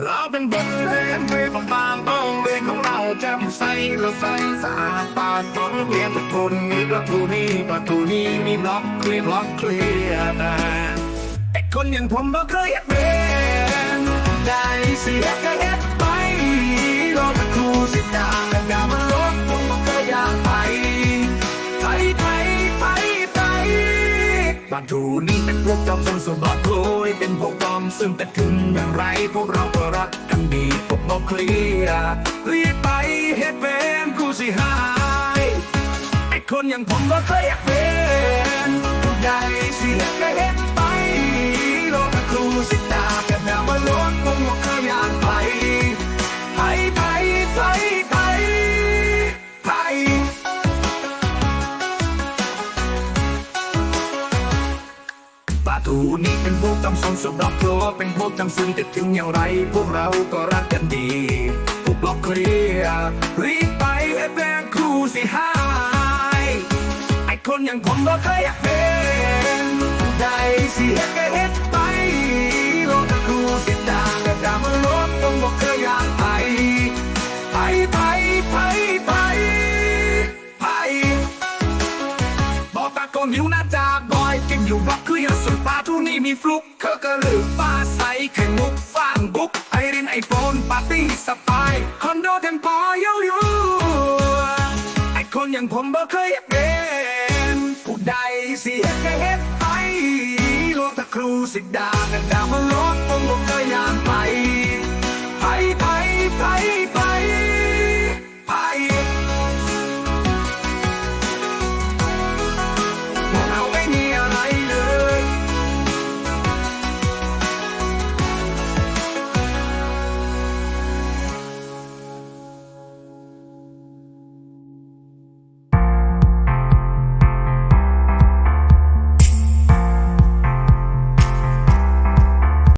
เราเป็นบทเรียนเรียนบางต้องเรียนของเราแจ่มใสเราใสสะอาดปาดต้องเรียนทุกทุนี้ประตูนี้ประตูนี้มีล็อกเคลียร์ล็อกเคลียร์นะไอคนอย่างผมบ่เคยอยากเป็นได้เสียแค่เห็ด บาทูนี่เป็นพวกจอมสนสมบัติโอยเป็นพวกจอมซึ่งแต่ถึงอย่างไร พวกเราก็รักกันดีพวกเราเคลียร์รีบไปเฮ็ดเป็นกูสิหายไอคนอย่างผมก็เคยอยากเป็นได้เสียก็เฮ็ดไป ปลาทูนี่เป็นพวกจำสนสำหรับเพราะว่าเป็นพวกจำซึ่งแต่ถึงอย่างไร พวกเราก็รักกันดีพวกเราเคลียร์รีบไปให้แบงครูสิหายไอคนอย่างผมก็เคยอยากเป็นได้เสียแค่เฮ็ดไปโลกครูสิตางแต่ดามันลดต้องบอกเคยอยากไปไปไปไปไปไปบอกตาโกนหิวหน้าจากบอก อยู่รักคือยังสุดปลาทุนี่มีฟลุกเคอกระลือฟ้าใสไข่มุกฟางบุกไอรินไอโฟนปาร์ตี้สปายคอนโดเทมปอเยาอยู่ไอคนอย่างผมบ่เคยเป็นผู้ใดเสียแค่เฮ็ดไปโลกตะครูสิดากันดาวมาลดผมบ่เคยอยากไป